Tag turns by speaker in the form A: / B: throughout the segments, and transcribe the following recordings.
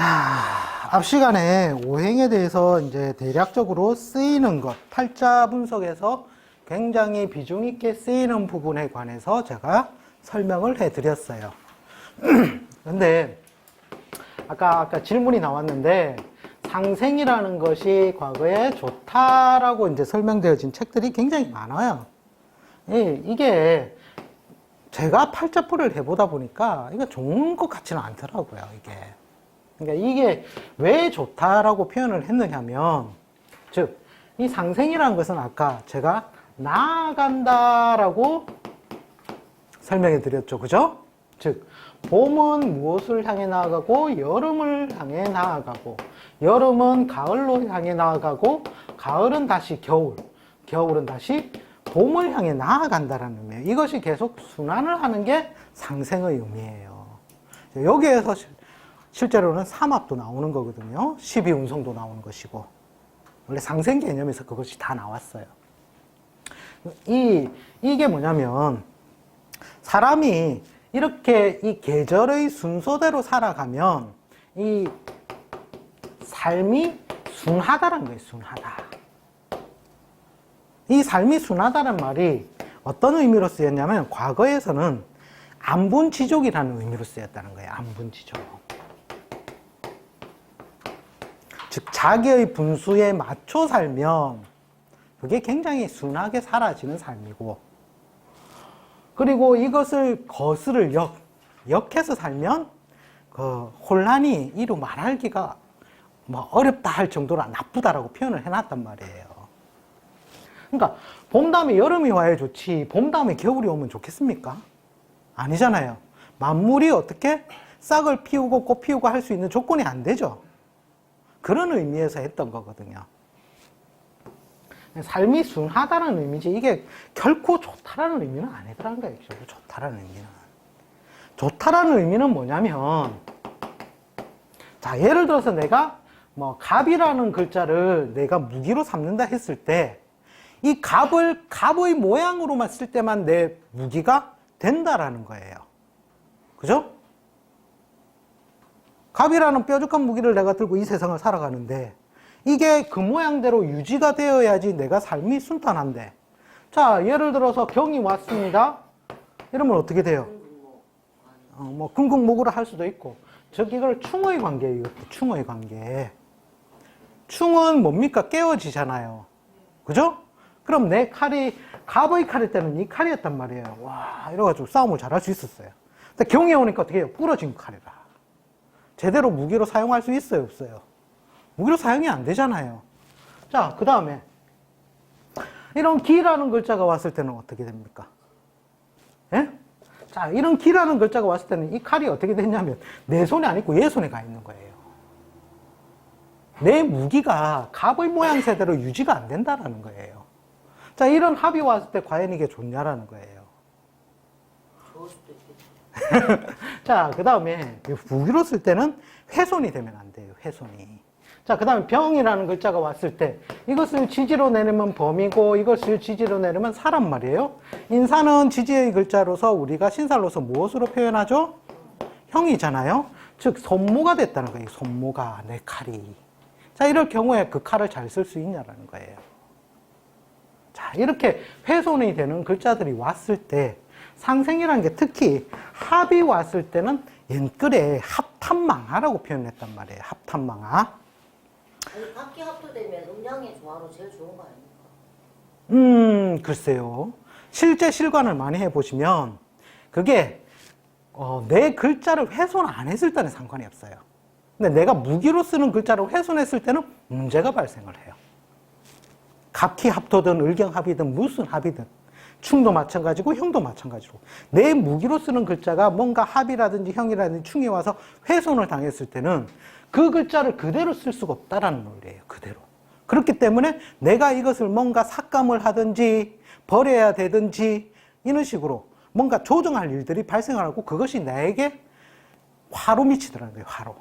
A: 자, 앞 시간에 오행에 대해서 이제 대략적으로 쓰이는 것, 팔자 분석에서 굉장히 비중 있게 쓰이는 부분에 관해서 제가 설명을 해 드렸어요. 근데 아까 아까 질문이 나왔는데 상생이라는 것이 과거에 좋다라고 이제 설명되어진 책들이 굉장히 많아요. 예, 이게 제가 팔자풀이를 해보다 보니까 이거 좋은 것 같지는 않더라고요, 이게. 그러니까 이게 왜 좋다라고 표현을 했느냐면, 즉, 이 상생이라는 것은 아까 제가 나아간다라고 설명해 드렸죠. 그죠? 즉, 봄은 무엇을 향해 나아가고, 여름을 향해 나아가고, 여름은 가을로 향해 나아가고, 가을은 다시 겨울, 겨울은 다시 봄을 향해 나아간다라는 의미예요. 이것이 계속 순환을 하는 게 상생의 의미예요. 여기에서 실- 실제로는 삼합도 나오는 거거든요. 12운성도 나오는 것이고. 원래 상생 개념에서 그것이 다 나왔어요. 이, 이게 뭐냐면, 사람이 이렇게 이 계절의 순서대로 살아가면, 이 삶이 순하다는 거예요, 순하다. 이 삶이 순하다는 말이 어떤 의미로 쓰였냐면, 과거에서는 안분지족이라는 의미로 쓰였다는 거예요, 안분지족. 즉, 자기의 분수에 맞춰 살면, 그게 굉장히 순하게 사라지는 삶이고, 그리고 이것을 거스를 역, 역해서 살면, 그 혼란이 이루 말하기가 뭐 어렵다 할 정도로 나쁘다라고 표현을 해놨단 말이에요. 그러니까 봄 다음에 여름이 와야 좋지 봄 다음에 겨울이 오면 좋겠습니까? 아니잖아요. 만물이 어떻게 싹을 피우고 꽃 피우고 할 수 있는 조건이 안 되죠. 그런 의미에서 했던 거거든요. 삶이 순하다는 의미지 이게 결코 좋다라는 의미는 아니더라는 거예요. 좋다라는 의미는. 좋다라는 의미는 뭐냐면 자 예를 들어서 내가 뭐 갑이라는 글자를 내가 무기로 삼는다 했을 때 이 갑을 갑의 모양으로만 쓸 때만 내 무기가 된다라는 거예요. 그죠? 갑이라는 뾰족한 무기를 내가 들고 이 세상을 살아가는데 이게 그 모양대로 유지가 되어야지 내가 삶이 순탄한데 자 예를 들어서 병이 왔습니다. 이러면 어떻게 돼요? 어, 뭐 금국목으로 할 수도 있고 즉 이걸 충의 관계예요. 충의 관계. 충은 뭡니까? 깨어지잖아요. 그죠? 그럼 내 칼이 갑의 칼일 때는 이 칼이었단 말이에요. 와 이래가지고 싸움을 잘할 수 있었어요. 근데 경에 오니까 어떻게 해요? 부러진 칼이라. 제대로 무기로 사용할 수 있어요? 없어요? 무기로 사용이 안 되잖아요. 자, 그 다음에 이런 기라는 글자가 왔을 때는 어떻게 됩니까? 예? 자, 이런 기라는 글자가 왔을 때는 이 칼이 어떻게 됐냐면 내 손에 안 있고 얘 손에 가 있는 거예요. 내 무기가 갑의 모양새대로 유지가 안 된다라는 거예요. 자, 이런 합이 왔을 때 과연 이게 좋냐라는 거예요. 자, 그 다음에 무기로 쓸 때는 훼손이 되면 안 돼요. 훼손이. 자, 그 다음에 병이라는 글자가 왔을 때 이것을 지지로 내리면 범이고 이것을 지지로 내리면 사람 말이에요. 인사는 지지의 글자로서 우리가 신살로서 무엇으로 표현하죠? 형이잖아요. 즉 손모가 됐다는 거예요. 손모가 내 칼이. 자, 이럴 경우에 그 칼을 잘 쓸 수 있냐라는 거예요. 자, 이렇게 훼손이 되는 글자들이 왔을 때 상생이라는 게 특히 합이 왔을 때는 옛글에 합탄망하라고 표현했단 말이에요. 합탄망하.
B: 아니 각기 합도되면 음양의 조화로 제일 좋은 거 아닙니까?
A: 음, 글쎄요. 실제 실관을 많이 해보시면 그게 어, 내 글자를 훼손 안 했을 때는 상관이 없어요. 근데 내가 무기로 쓰는 글자를 훼손했을 때는 문제가 발생을 해요. 갑기 합토든 을경합이든 무슨 합이든 충도 마찬가지고 형도 마찬가지로 내 무기로 쓰는 글자가 뭔가 합이라든지 형이라든지 충이 와서 훼손을 당했을 때는 그 글자를 그대로 쓸 수가 없다라는 논리예요. 그대로. 그렇기 때문에 내가 이것을 뭔가 삭감을 하든지 버려야 되든지 이런 식으로 뭔가 조정할 일들이 발생하고 그것이 나에게 화로 미치더라는 거예요. 화로.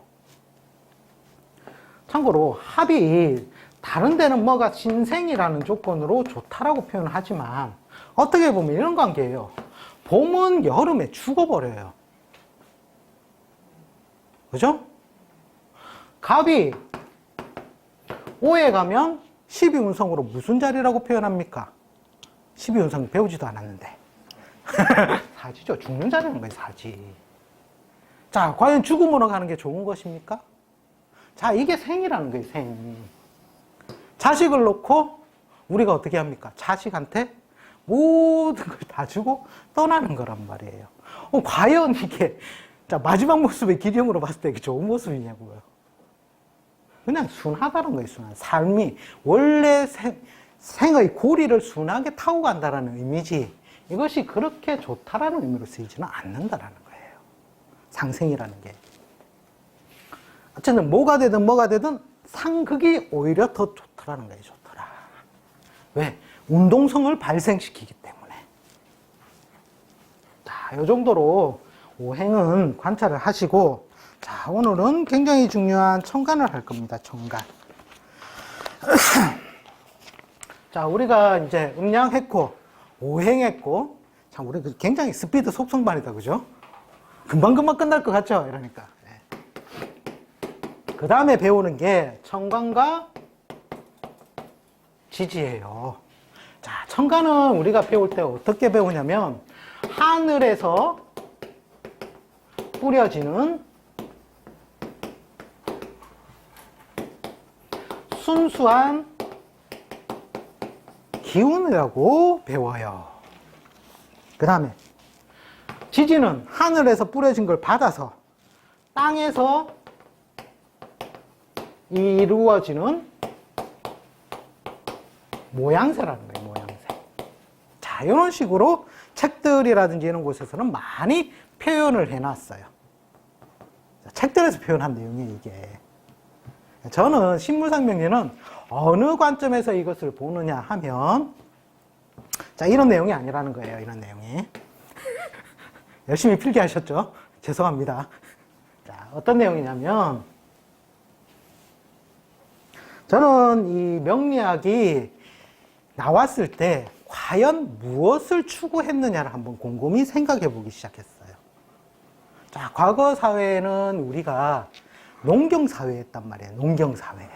A: 참고로 합이 다른 데는 뭐가 신생이라는 조건으로 좋다라고 표현을 하지만 어떻게 보면 이런 관계예요. 봄은 여름에 죽어버려요. 그죠? 갑이 5에 가면 12운성으로 무슨 자리라고 표현합니까? 12운성 배우지도 않았는데. 사지죠. 죽는 자리는 거예요, 사지. 자, 과연 죽음으로 가는 게 좋은 것입니까? 자, 이게 생이라는 거예요, 생. 자식을 놓고 우리가 어떻게 합니까? 자식한테 모든 걸 다 주고 떠나는 거란 말이에요. 어, 과연 이게 자, 마지막 모습의 기령으로 봤을 때 좋은 모습이냐고요. 그냥 순하다는 거예요, 순한. 삶이 원래 생, 생의 고리를 순하게 타고 간다라는 의미지 이것이 그렇게 좋다라는 의미로 쓰이지는 않는다라는 거예요. 상생이라는 게. 어쨌든 뭐가 되든 뭐가 되든 상극이 오히려 더 좋더라는 거예요, 좋더라. 왜? 운동성을 발생시키기 때문에. 자, 요 정도로 오행은 관찰을 하시고, 자, 오늘은 굉장히 중요한 청간을 할 겁니다, 청간. 자, 우리가 이제 음양했고, 오행했고, 참, 우리 그 굉장히 스피드 속성반이다, 그죠? 금방금방 끝날 것 같죠? 이러니까. 그 다음에 배우는 게 청간과 지지예요. 자, 청간은 우리가 배울 때 어떻게 배우냐면, 하늘에서 뿌려지는 순수한 기운이라고 배워요. 그 다음에 지지는 하늘에서 뿌려진 걸 받아서 땅에서 이루어지는 모양새라는 거예요, 이런 식으로 책들이라든지 이런 곳에서는 많이 표현을 해놨어요. 자, 책들에서 표현한 내용이 이게. 저는 신물상명리는 어느 관점에서 이것을 보느냐 하면, 자, 이런 내용이 아니라는 거예요, 이런 내용이. 열심히 필기 하셨죠? 죄송합니다. 자, 어떤 내용이냐면, 저는 이 명리학이 나왔을 때 과연 무엇을 추구했느냐를 한번 곰곰이 생각해 보기 시작했어요. 자, 과거 사회는 우리가 농경 사회였단 말이에요. 농경 사회.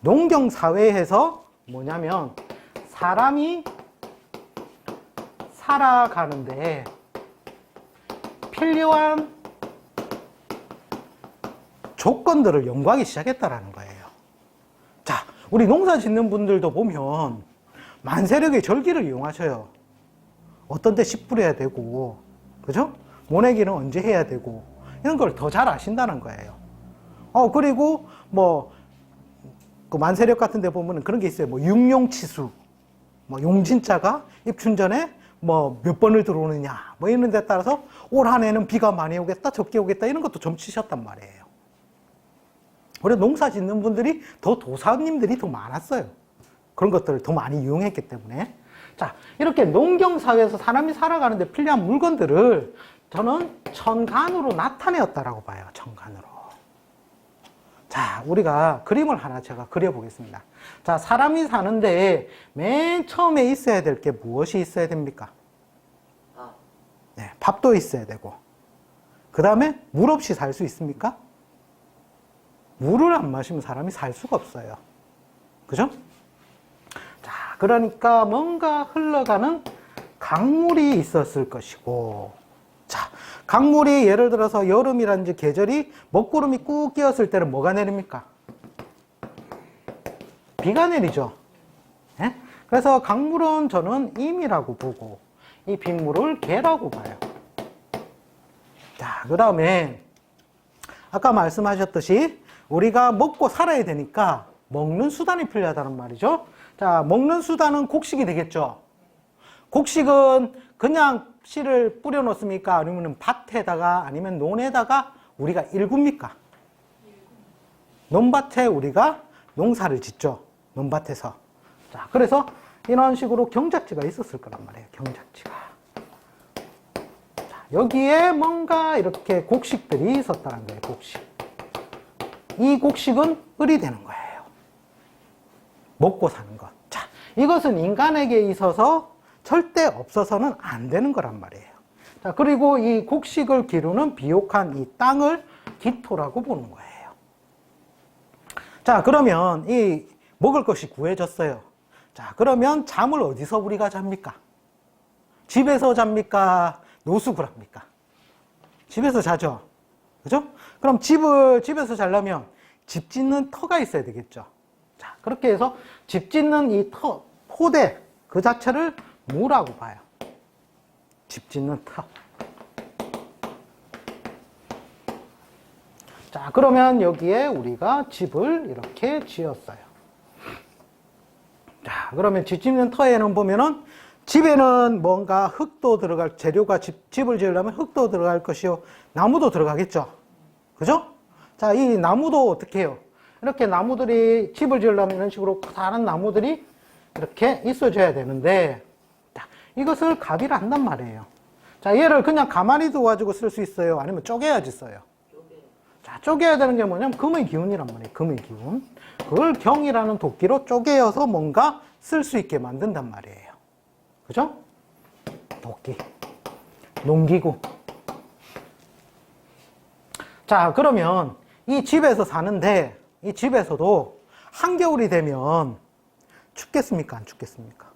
A: 농경 사회에서 뭐냐면 사람이 살아가는데 필요한 조건들을 연구하기 시작했다라는 우리 농사 짓는 분들도 보면 만세력의 절기를 이용하셔요. 어떤 때씨 뿌려야 되고, 그죠? 모내기는 언제 해야 되고, 이런 걸 더 잘 아신다는 거예요. 어, 그리고 뭐, 그 만세력 같은 데 보면 그런 게 있어요. 뭐, 육용치수. 뭐, 용진자가 입춘 전에 뭐, 몇 번을 들어오느냐. 뭐, 이런 데 따라서 올 한 해는 비가 많이 오겠다, 적게 오겠다, 이런 것도 점치셨단 말이에요. 우리 농사 짓는 분들이 더 도사님들이 더 많았어요. 그런 것들을 더 많이 이용했기 때문에. 자, 이렇게 농경사회에서 사람이 살아가는데 필요한 물건들을 저는 천간으로 나타내었다라고 봐요. 천간으로. 자, 우리가 그림을 하나 제가 그려보겠습니다. 자, 사람이 사는데 맨 처음에 있어야 될 게 무엇이 있어야 됩니까?
B: 아,
A: 네, 밥도 있어야 되고. 그 다음에 물 없이 살 수 있습니까? 물을 안 마시면 사람이 살 수가 없어요. 그죠? 자, 그러니까 뭔가 흘러가는 강물이 있었을 것이고, 자, 강물이 예를 들어서 여름이라든지 계절이 먹구름이 꾹 끼었을 때는 뭐가 내립니까? 비가 내리죠. 예? 그래서 강물은 저는 임이라고 보고, 이 빗물을 개라고 봐요. 자, 그 다음에, 아까 말씀하셨듯이, 우리가 먹고 살아야 되니까 먹는 수단이 필요하다는 말이죠. 자, 먹는 수단은 곡식이 되겠죠. 곡식은 그냥 씨를 뿌려 놓습니까? 아니면 밭에다가 아니면 논에다가 우리가 일굽니까? 논밭에 우리가 농사를 짓죠. 논밭에서. 자, 그래서 이런 식으로 경작지가 있었을 거란 말이에요. 경작지가. 자, 여기에 뭔가 이렇게 곡식들이 있었다는 거예요. 곡식. 이 곡식은 을이 되는 거예요. 먹고 사는 것. 자, 이것은 인간에게 있어서 절대 없어서는 안 되는 거란 말이에요. 자, 그리고 이 곡식을 기르는 비옥한 이 땅을 기토라고 보는 거예요. 자, 그러면 이 먹을 것이 구해졌어요. 자, 그러면 잠을 어디서 우리가 잡니까? 집에서 잡니까? 노숙을 합니까? 집에서 자죠. 그죠? 그럼 집을, 집에서 자려면 집 짓는 터가 있어야 되겠죠. 자, 그렇게 해서 집 짓는 이 터, 토대, 그 자체를 뭐라고 봐요? 집 짓는 터. 자, 그러면 여기에 우리가 집을 이렇게 지었어요. 자, 그러면 집 짓는 터에는 보면은 집에는 뭔가 흙도 들어갈, 재료가 집, 집을 지으려면 흙도 들어갈 것이요. 나무도 들어가겠죠. 그죠? 자, 이 나무도 어떻게 해요? 이렇게 나무들이 집을 지으려면 이런 식으로 다른 나무들이 이렇게 있어줘야 되는데, 자, 이것을 가비를 한단 말이에요. 자, 얘를 그냥 가만히 둬가지고 쓸 수 있어요? 아니면 쪼개야지 써요? 자, 쪼개야 되는 게 뭐냐면 금의 기운이란 말이에요. 금의 기운. 그걸 경이라는 도끼로 쪼개어서 뭔가 쓸 수 있게 만든단 말이에요. 그죠? 도끼. 농기구. 자, 그러면 이 집에서 사는데 이 집에서도 한겨울이 되면 춥겠습니까? 안 춥겠습니까?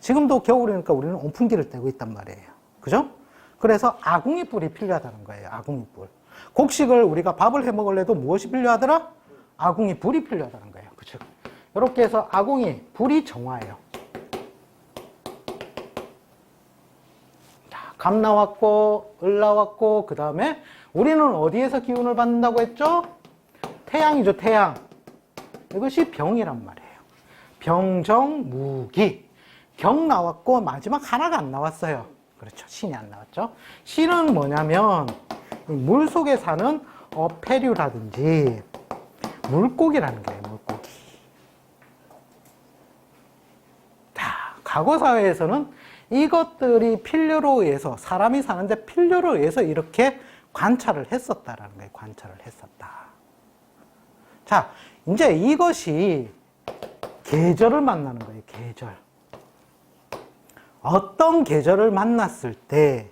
A: 지금도 겨울이니까 우리는 온풍기를 떼고 있단 말이에요. 그죠? 그래서 아궁이 뿔이 필요하다는 거예요. 아궁이 뿔. 곡식을 우리가 밥을 해 먹을래도 무엇이 필요하더라? 아궁이 불이 필요하다는 거예요. 그죠? 이렇게 해서 아궁이 불이 정화예요. 자, 감 나왔고, 을 나왔고, 그 다음에 우리는 어디에서 기운을 받는다고 했죠? 태양이죠, 태양. 이것이 병이란 말이에요. 병정, 무기. 경 나왔고, 마지막 하나가 안 나왔어요. 그렇죠. 신이 안 나왔죠. 신은 뭐냐면, 이물 속에 사는 어패류라든지, 물고기라는 거예요, 물고기. 자, 과거 사회에서는 이것들이 필요로 의해서 사람이 사는데 필요로 의해서 이렇게 관찰을 했었다라는 거예요. 관찰을 했었다. 자, 이제 이것이 계절을 만나는 거예요. 계절. 어떤 계절을 만났을 때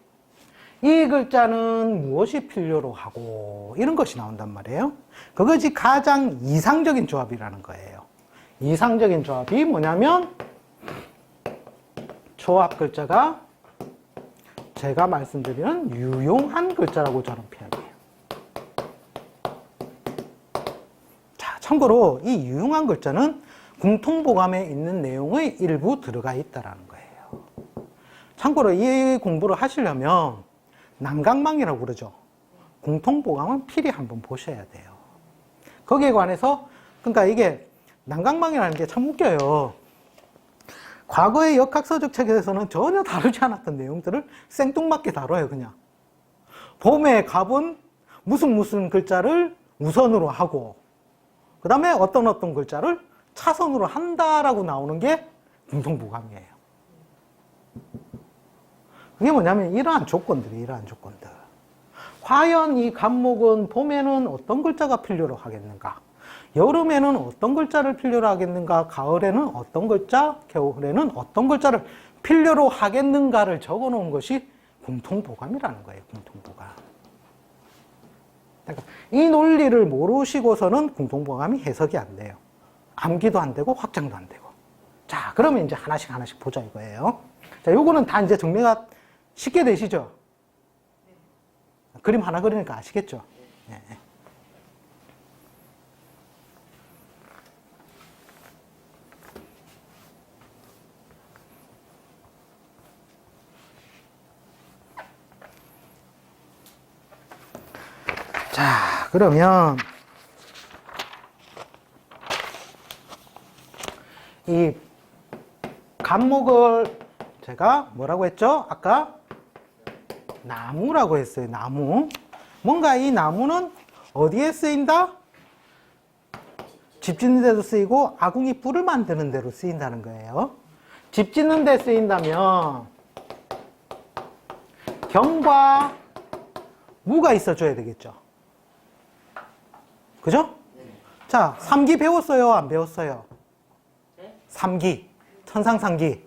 A: 이 글자는 무엇이 필요로 하고 이런 것이 나온단 말이에요. 그것이 가장 이상적인 조합이라는 거예요. 이상적인 조합이 뭐냐면 조합 글자가 제가 말씀드리는 유용한 글자라고 저는 표현해요. 자, 참고로 이 유용한 글자는 궁통보감에 있는 내용의 일부 들어가 있다라는 거예요. 참고로 이 공부를 하시려면 난강망이라고 그러죠. 궁통보감은 필히 한번 보셔야 돼요. 거기에 관해서 그러니까 이게 난강망이라는 게 참 웃겨요. 과거의 역학서적 책에서는 전혀 다루지 않았던 내용들을 생뚱맞게 다뤄요, 그냥. 봄에 갑은 무슨 무슨 글자를 우선으로 하고, 그 다음에 어떤 어떤 글자를 차선으로 한다라고 나오는 게 공통보감이에요. 그게 뭐냐면 이러한 조건들이 이러한 조건들. 과연 이 간목은 봄에는 어떤 글자가 필요로 하겠는가? 여름에는 어떤 글자를 필요로 하겠는가? 가을에는 어떤 글자? 겨울에는 어떤 글자를 필요로 하겠는가를 적어 놓은 것이 공통보감이라는 거예요. 공통보감. 그러니까 이 논리를 모르시고서는 공통보감이 해석이 안 돼요. 암기도 안 되고 확장도 안 되고. 자, 그러면 이제 하나씩 하나씩 보자 이거예요. 자, 요거는 다 이제 정리가 쉽게 되시죠? 그림 하나 그리니까 아시겠죠? 예. 자, 그러면 이 간목을 제가 뭐라고 했죠? 아까 나무라고 했어요. 나무. 뭔가 이 나무는 어디에 쓰인다? 집 짓는 데도 쓰이고 아궁이 뿔을 만드는 데로 쓰인다는 거예요. 집 짓는 데 쓰인다면 경과 무가 있어줘야 되겠죠. 그죠? 자, 삼기 배웠어요? 안 배웠어요?
B: 네?
A: 삼기, 천상삼기.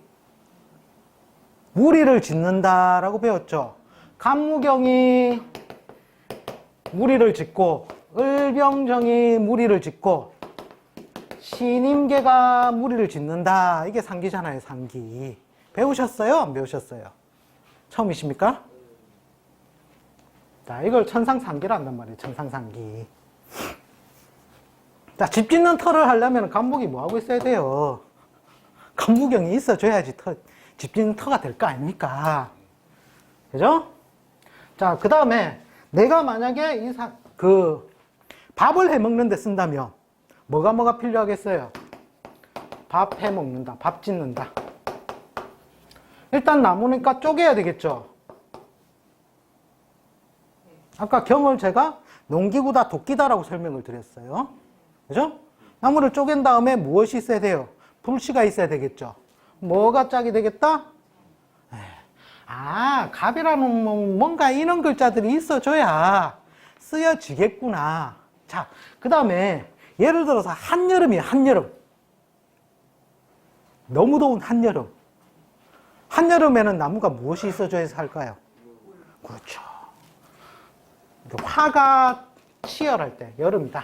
A: 무리를 짓는다라고 배웠죠. 간무경이 무리를 짓고 을병정이 무리를 짓고 신임계가 무리를 짓는다. 이게 상기잖아요, 상기. 배우셨어요? 안 배우셨어요? 처음이십니까? 자, 이걸 천상상기라 한단 말이에요, 천상상기. 자, 집 짓는 터를 하려면 간목이 뭐 하고 있어야 돼요? 간무경이 있어줘야지 터, 집 짓는 터가 될 거 아닙니까? 그죠? 자, 그 다음에 내가 만약에 이 사, 그 밥을 해 먹는 데 쓴다면 뭐가 뭐가 필요하겠어요? 밥 해 먹는다. 밥 짓는다. 일단 나무니까 쪼개야 되겠죠? 아까 경을 제가 농기구다 도끼다라고 설명을 드렸어요. 그죠? 나무를 쪼갠 다음에 무엇이 있어야 돼요? 불씨가 있어야 되겠죠? 뭐가 짝이 되겠다? 에, 아, 갑이라는 뭐- 뭔가 이런 글자들이 있어줘야 쓰여지겠구나. 자, 그 다음에 예를 들어서 한여름이에요, 한여름. 너무 더운 한여름. 한여름에는 나무가 무엇이 있어줘야 살까요? 그렇죠. 화가 치열할 때, 여름이다.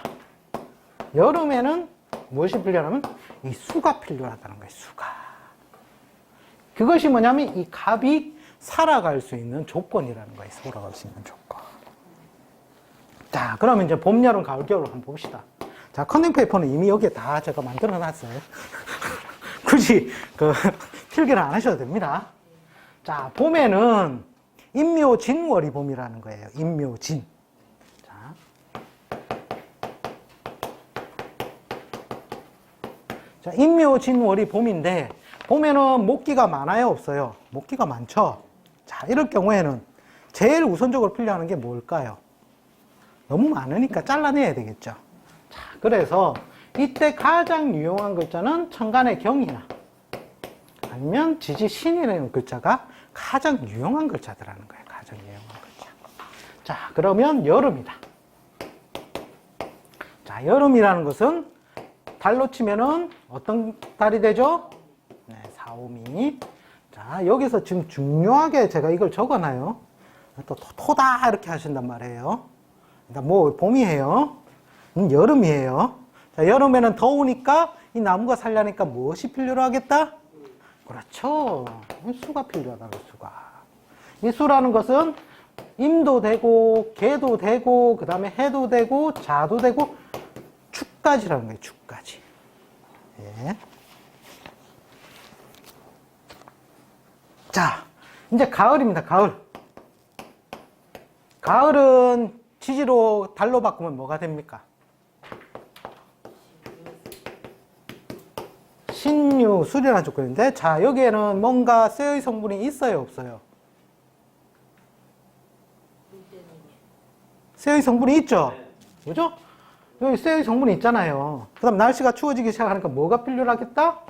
A: 여름에는 무엇이 필요하냐면 이 수가 필요하다는 거예요, 수가. 그것이 뭐냐면 이 갑이 살아갈 수 있는 조건이라는 거예요, 살아갈 수 있는 조건. 자, 그러면 이제 봄, 여름, 가을, 겨울 한번 봅시다. 자, 컨닝 페이퍼는 이미 여기에 다 제가 만들어 놨어요. 굳이 그 필기를 안 하셔도 됩니다. 자, 봄에는 인묘진월이 봄이라는 거예요. 인묘진. 자. 자, 인묘 진월이 봄인데 봄에는 목기가 많아요, 없어요? 목기가 많죠. 자, 이럴 경우에는 제일 우선적으로 필요하는 게 뭘까요? 너무 많으니까 잘라내야 되겠죠. 자, 그래서 이때 가장 유용한 글자는 천간의 경이나 아니면 지지신이라는 글자가 가장 유용한 글자들라는 거예요. 가장 유용한 글자. 자, 그러면 여름이다. 자, 여름이라는 것은 달로 치면은 어떤 달이 되죠? 네, 사오미. 자, 여기서 지금 중요하게 제가 이걸 적어놔요. 또 토- 토다 이렇게 하신단 말이에요. 그러니까 뭐 봄이에요. 음, 여름이에요. 자, 여름에는 더우니까 이 나무가 살려니까 무엇이 필요로 하겠다? 그렇죠. 수가 필요하다, 그 수가. 이 수라는 것은 임도 되고, 개도 되고, 그 다음에 해도 되고, 자도 되고, 축까지라는 거예요, 축까지. 예. 자, 이제 가을입니다, 가을. 가을은 지지로 달로 바꾸면 뭐가 됩니까? 신유, 수리라는 조건인데, 자, 여기에는 뭔가 쇠의 성분이 있어요, 없어요? 쇠의 성분이 있죠? 그죠? 여기 쇠의 성분이 있잖아요. 그 다음 날씨가 추워지기 시작하니까 뭐가 필요하겠다?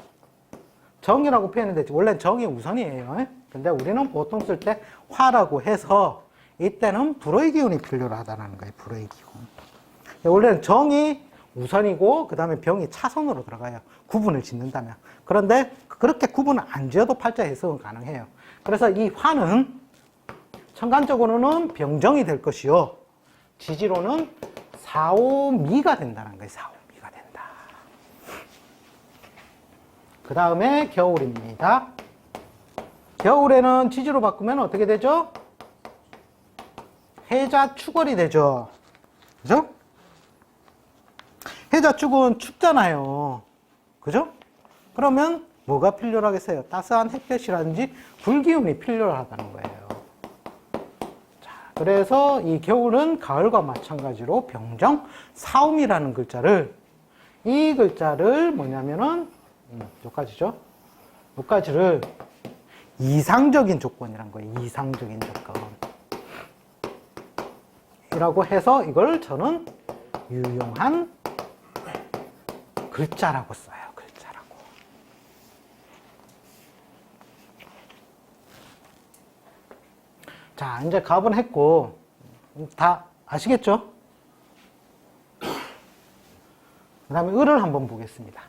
A: 정이라고 표현했는데, 원래 정이 우선이에요. 예? 근데 우리는 보통 쓸 때 화라고 해서, 이때는 불의 기운이 필요하다는 거예요, 불의 기운. 원래는 정이 우선이고, 그 다음에 병이 차선으로 들어가요. 구분을 짓는다면. 그런데 그렇게 구분을 안 지어도 팔자 해석은 가능해요. 그래서 이 화는 천간적으로는 병정이 될 것이요. 지지로는 사오미가 된다는 거예요. 사오미가 된다. 그 다음에 겨울입니다. 겨울에는 지지로 바꾸면 어떻게 되죠? 해자 축월이 되죠. 그죠? 해자 축은 춥잖아요. 그죠? 그러면 뭐가 필요하겠어요? 따스한 햇볕이라든지 불기운이 필요하다는 거예요. 자, 그래서 이 겨울은 가을과 마찬가지로 병정, 사움이라는 글자를 이 글자를 뭐냐면은 음, 여기까지죠. 여기까지를 이상적인 조건이란 거예요. 이상적인 조건. 이라고 해서 이걸 저는 유용한 글자라고 써요. 글자라고. 자, 이제 갑은 했고 다 아시겠죠? 그 다음에 을을 한번 보겠습니다.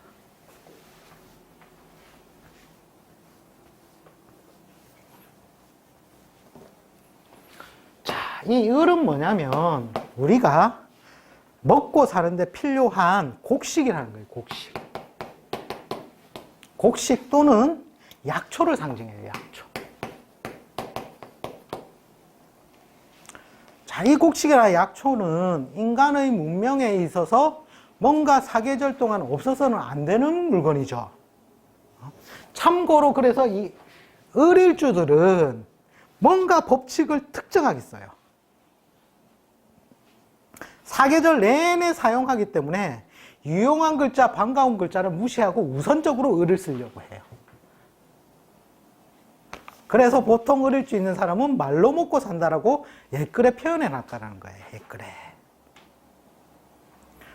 A: 이 을은 뭐냐면 우리가 먹고 사는데 필요한 곡식이라는 거예요. 곡식. 곡식 또는 약초를 상징해요. 약초. 자, 이 곡식이나 약초는 인간의 문명에 있어서 뭔가 사계절 동안 없어서는 안 되는 물건이죠. 참고로 그래서 이 을일주들은 뭔가 법칙을 특정하겠어요. 사계절 내내 사용하기 때문에 유용한 글자, 반가운 글자를 무시하고 우선적으로 을을 쓰려고 해요. 그래서 보통 을일주 있는 사람은 말로 먹고 산다라고 옛글에 표현해 놨다는 거예요. 옛글에.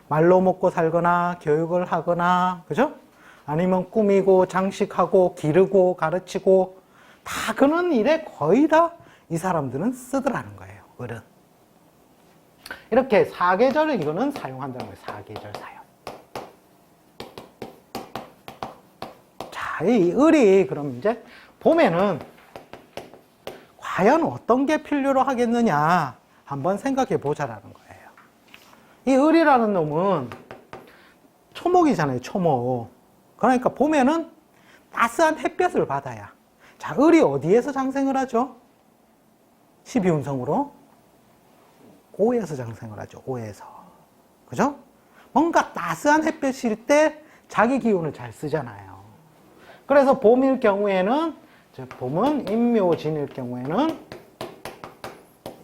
A: 말로 먹고 살거나 교육을 하거나 그죠? 아니면 꾸미고 장식하고 기르고 가르치고 다 그런 일에 거의 다 이 사람들은 쓰더라는 거예요. 을은. 이렇게 사계절을 이거는 사용한다는 거예요. 사계절 사용. 자, 이 을이 그럼 이제 봄에는 과연 어떤 게 필요로 하겠느냐 한번 생각해 보자라는 거예요. 이 을이라는 놈은 초목이잖아요. 초목. 그러니까 봄에는 따스한 햇볕을 받아야. 자, 을이 어디에서 장생을 하죠? 12운성으로 오에서 장생을 하죠. 오에서. 그죠? 뭔가 따스한 햇볕일 때 자기 기운을 잘 쓰잖아요. 그래서 봄일 경우에는 즉 봄은 임묘진일 경우에는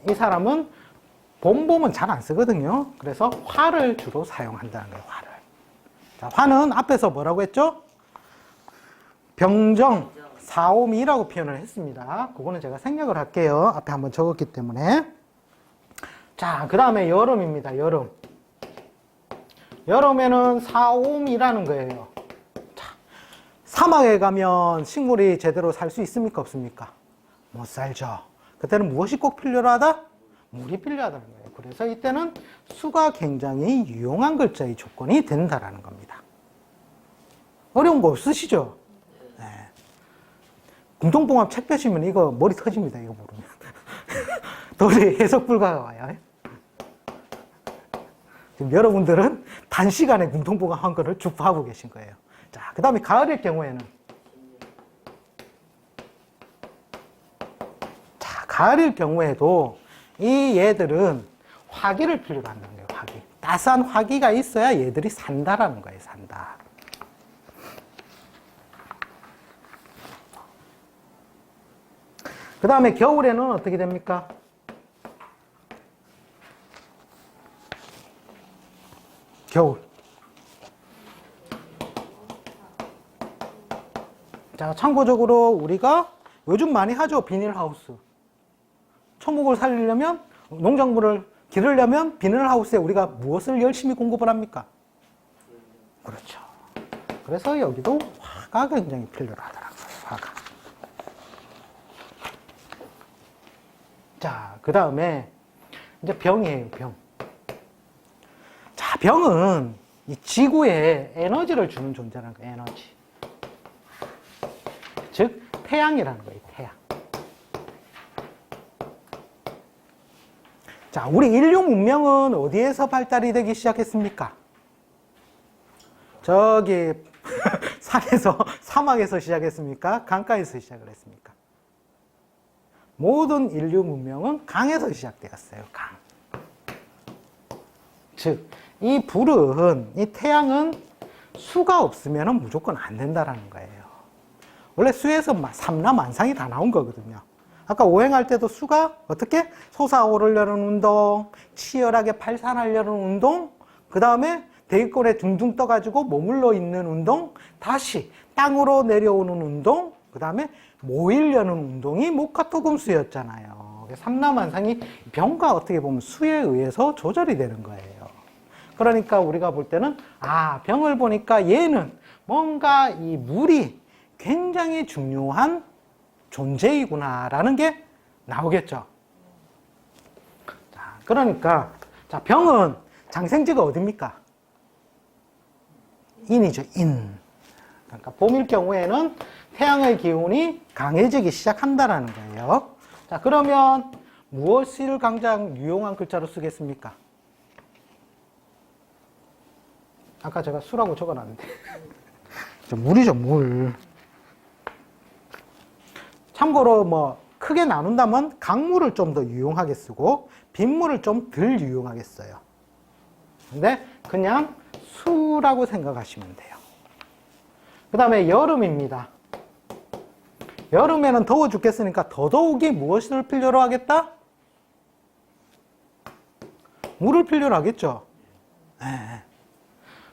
A: 이 사람은 봄봄은 잘 안 쓰거든요. 그래서 화를 주로 사용한다는 거예요. 화를. 자, 화는 앞에서 뭐라고 했죠? 병정 사오미라고 표현을 했습니다. 그거는 제가 생략을 할게요. 앞에 한번 적었기 때문에. 자, 그 다음에 여름입니다. 여름. 여름에는 사오미라는 거예요. 자, 사막에 가면 식물이 제대로 살 수 있습니까? 없습니까? 못 살죠. 그때는 무엇이 꼭 필요로 하다? 물이 필요하다는 거예요. 그래서 이때는 수가 굉장히 유용한 글자의 조건이 된다라는 겁니다. 어려운 거 없으시죠? 네. 공통봉합 책 펴시면 이거 머리 터집니다. 이거 모르면. 도저히 해석 불가가 와요. 지금 여러분들은 단시간에 공통봉합 한 거를 쭉 하고 계신 거예요. 자, 그 다음에 가을일 경우에는. 자, 가을일 경우에도 이 얘들은 화기를 필요로 한다는 거예요, 화기. 따스한 화기가 있어야 얘들이 산다라는 거예요, 산다. 그 다음에 겨울에는 어떻게 됩니까? 겨울. 자, 참고적으로 우리가 요즘 많이 하죠. 비닐하우스. 초목을 살리려면, 농작물을 기르려면 비닐하우스에 우리가 무엇을 열심히 공급을 합니까? 그렇죠. 그래서 여기도 화가 굉장히 필요로 하더라고요. 화가. 자, 그 다음에 이제 병이에요, 병. 자, 병은 이 지구에 에너지를 주는 존재라는 거예요, 에너지. 즉, 태양이라는 거예요, 태양. 자, 우리 인류 문명은 어디에서 발달이 되기 시작했습니까? 저기, 산에서, 사막에서 시작했습니까? 강가에서 시작을 했습니까? 모든 인류 문명은 강에서 시작되었어요. 강. 즉, 이 불은, 이 태양은 수가 없으면 무조건 안 된다라는 거예요. 원래 수에서 마- 삼라만상이 다 나온 거거든요. 아까 오행할 때도 수가 어떻게 솟아오르려는 운동, 치열하게 발산하려는 운동, 그 다음에 대기권에 둥둥 떠가지고 머물러 있는 운동, 다시 땅으로 내려오는 운동, 그 다음에 모이려는 운동이 목화토금수였잖아요. 삼라만상이 병과 어떻게 보면 수에 의해서 조절이 되는 거예요. 그러니까 우리가 볼 때는 아 병을 보니까 얘는 뭔가 이 물이 굉장히 중요한 존재이구나라는 게 나오겠죠. 자, 그러니까 자 병은 장생지가 어딥니까? 인이죠, 인. 그러니까 봄일 경우에는 태양의 기운이 강해지기 시작한다라는 거예요. 자, 그러면 무엇을 가장 유용한 글자로 쓰겠습니까? 아까 제가 수라고 적어놨는데. 저 물이죠, 물. 참고로 뭐 크게 나눈다면 강물을 좀 더 유용하게 쓰고 빗물을 좀 덜 유용하게 써요. 근데 그냥 수라고 생각하시면 돼요. 그 다음에 여름입니다. 여름에는 더워 죽겠으니까 더더욱이 무엇을 필요로 하겠다? 물을 필요로 하겠죠. 예.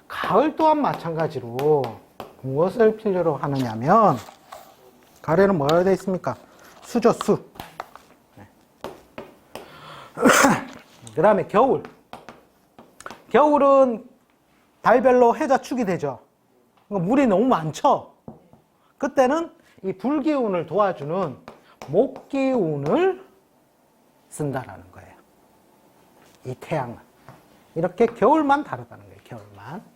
A: 가을 또한 마찬가지로 무엇을 필요로 하느냐면 가래는 뭐가 되어 있습니까? 수죠, 수. 그 다음에 겨울. 겨울은 달별로 해자 축이 되죠. 그러니까 물이 너무 많죠. 그때는 이 불기운을 도와주는 목기운을 쓴다라는 거예요. 이 태양은. 이렇게 겨울만 다르다는 거예요, 겨울만.